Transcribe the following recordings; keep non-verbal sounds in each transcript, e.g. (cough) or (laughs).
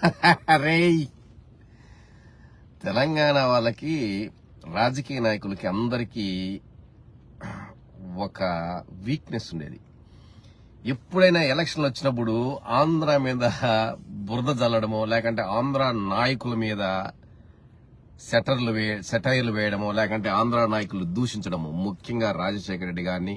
(laughs) అరే తెలంగాణ వాళ్ళకి రాజకీయ నాయకులకి అందరికీ ఒక వీక్నెస్ ఉండేది. ఎప్పుడైనా ఎలక్షన్లు వచ్చినప్పుడు ఆంధ్ర మీద బురద జల్లడమో లేకంటే ఆంధ్ర నాయకుల మీద సెటర్లు వే సెటైర్లు వేయడమో లేకంటే ఆంధ్ర నాయకులు దూషించడము ముఖ్యంగా రాజశేఖర రెడ్డి గారిని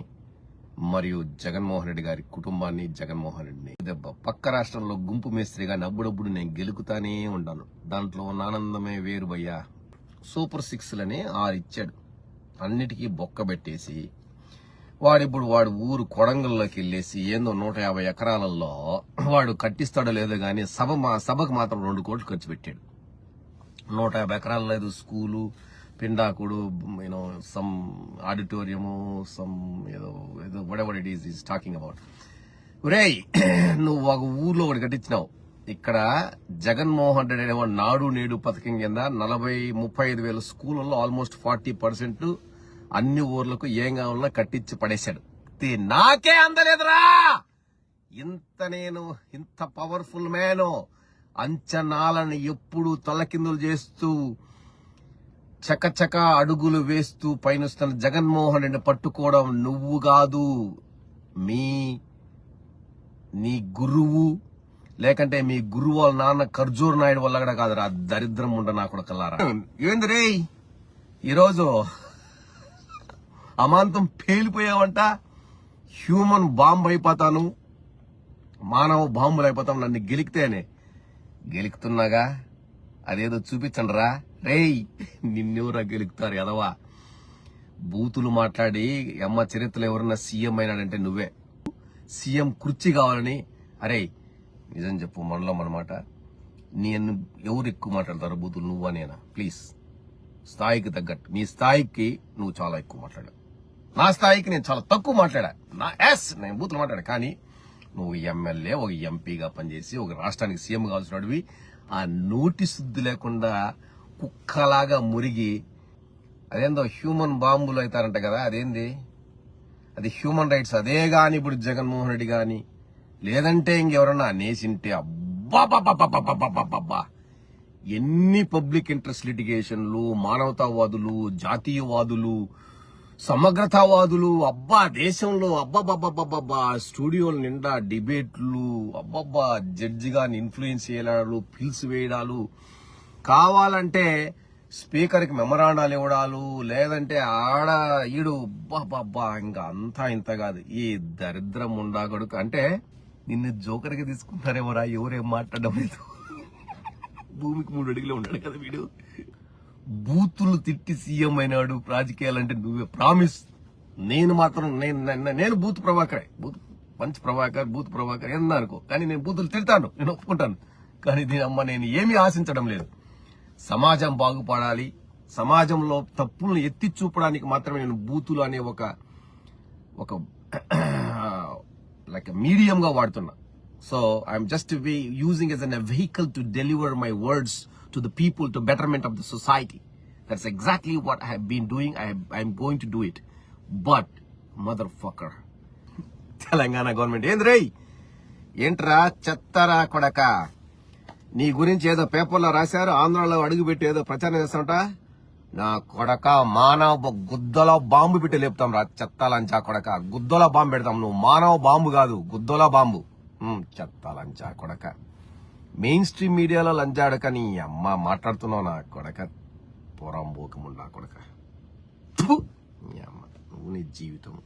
మరియు జగన్మోహన్ రెడ్డి గారి కుటుంబాన్ని జగన్మోహన్ రెడ్డిని. దెబ్బ పక్క రాష్ట్రంలో గుంపు మేస్త్రిగా నవ్వుడప్పుడు నేను గెలుకుతానే ఉంటాను దాంట్లో ఉన్న ఆనందమే వేరు భయ్యా. సూపర్ సిక్స్లని ఆరు ఇచ్చాడు అన్నిటికీ బొక్క పెట్టేసి వాడిప్పుడు వాడు ఊరు కొడంగల్లోకి వెళ్ళేసి ఏందో నూట యాభై ఎకరాలలో వాడు కట్టిస్తాడో లేదో గానీ సభ మా సభకు మాత్రం రెండు కోట్లు ఖర్చు పెట్టాడు. నూట యాభై ఎకరాలు లేదు school పిండాకుడు you know some auditorium some ఏదో ఏదో whatever it is is talking about ఒరేయ్ (clears throat) నువ్వు ఒక ఊర్లో ఒకటి కట్టించినావు. ఇక్కడ జగన్మోహన్ రెడ్డి అనేవాడు నాడు నేడు పథకం కింద నలభై ముప్పై ఐదు వేల స్కూళ్ళల్లో ఆల్మోస్ట్ ఫార్టీ పర్సెంట్ అన్ని ఊర్లకు ఏం కావాలన్నా కట్టించి పడేశాడు. నాకే అందలేదురా! ఇంత నేను ఇంత పవర్ఫుల్ మ్యాను అంచనాలను ఎప్పుడు తలకిందులు చేస్తూ చకచక అడుగులు వేస్తూ పయనిస్తున్న జగన్మోహన్ రెడ్డి పట్టుకోవడం నువ్వు కాదు మీ నీ గురువు. లేకంటే మీ గురువు వాళ్ళ నాన్న ఖర్జూర్ నాయుడు వల్ల కూడా కాదురా దరిద్రం ఉండ నా కొడకల్లారా ఏంది రే? ఈరోజు అమాంతం పేలిపోయావంట. హ్యూమన్ బాంబ్ అయిపోతాను. మానవ బాంబులు అయిపోతాం. నన్ను గెలికితేనే. గెలుకుతున్నాగా? అదేదో చూపించండి రా రేయ్ నిన్నెవరా గెలుకుతారు ఎదవా? బూతులు మాట్లాడి అమ్మ చరిత్రలో ఎవరన్నా సీఎం అయినాడంటే నువ్వే. సీఎం కుర్చీ కావాలని అరే నిజం చెప్పు మనలో మనమాట. నేను ఎవరు ఎక్కువ మాట్లాడతారు బూతులు నువ్వా నేనా? ప్లీజ్ స్థాయికి తగ్గట్టు. నీ స్థాయికి నువ్వు చాలా ఎక్కువ మాట్లాడా. నా స్థాయికి నేను చాలా తక్కువ మాట్లాడా. నా ఎస్ నేను బూతులు మాట్లాడా. కానీ నువ్వు ఎమ్మెల్యే ఒక ఎంపీగా పనిచేసి ఒక రాష్ట్రానికి సీఎం కావాల్సినవి ఆ నోటి శుద్ధి లేకుండా కుక్కలాగా మురిగి అదేందో హ్యూమన్ బాంబులు అవుతారంట కదా అదేంది అది హ్యూమన్ రైట్స్ అదే గాని ఇప్పుడు జగన్మోహన్ రెడ్డి గాని లేదంటే ఇంకెవరన్నా అనేసింటే అబ్బా ఎన్ని పబ్లిక్ ఇంట్రెస్ట్ లిటిగేషన్లు మానవతావాదులు జాతీయవాదులు సమగ్రతావాదులు అబ్బా దేశంలో అబ్బాబ్బాబ్బాబ్బా స్టూడియోల నిండా డిబేట్లు అబ్బబ్బా జడ్జిగా ఇన్ఫ్లుయెన్స్ చేయడాలు పిల్స్ వేయడాలు కావాలంటే స్పీకర్కి మెమరాండాలు ఇవ్వడాలు లేదంటే ఆడ ఈడు బాబా ఇంకా అంతా ఇంత కాదు. ఈ దరిద్రం ఉండాగడుకు అంటే నిన్ను జోకర్కి తీసుకుంటారేమోరా ఎవరేం మాట్లాడడం లేదు. భూమికి మూడు అడుగులే ఉన్నాడు కదా వీడు. బూతులు తిట్టి సీఎం అయినాడు. రాజకీయాలంటే నువ్వే ప్రామిస్. నేను మాత్రం నేను నేను- బూత్ ప్రభాకరే. బూత్ మంచి ప్రభాకర్ బూత్ ప్రభాకర్ ఏందనుకో కానీ నేను బూతులు తిడతాను. నేను ఒప్పుకుంటాను. కానీ దీని అమ్మ నేను ఏమీ ఆశించడం లేదు. సమాజం బాగుపడాలి. సమాజంలో తప్పులను ఎత్తి చూపడానికి మాత్రమే నేను బూతులు అనే ఒక ఒక లైక్ మీడియంగా వాడుతున్నా. So I'm just using as an vehicle to deliver my words to the people to betterment of the society that's exactly what I been doing I'm going to do it but motherfucker Telangana government ఏంద్రై ఏంట్రా చెత్తరా కొడక? నీ గురించి ఏదో పేపర్లో రాశారు ఆంధ్రాలో అడుగుపెట్టి ఏదో ప్రచారం చేస్తామట నా కొడక మానవ గుద్దలో బాంబు పెట్టి లేపుతాం రా చెత్త లంచా కొడక. గుద్దలో బాంబు పెడతాం నువ్వు. మానవ బాంబు కాదు గుద్దలో బాంబు. ఉమ్, చెత్త లంచా కొడక. మెయిన్ స్ట్రీమ్ మీడియాలో లంచాడక నీ అమ్మ మాట్లాడుతున్నావు నా కొడక. పొరం పోకముండా కొడక. నీ అమ్మ నువ్వు నీ జీవితం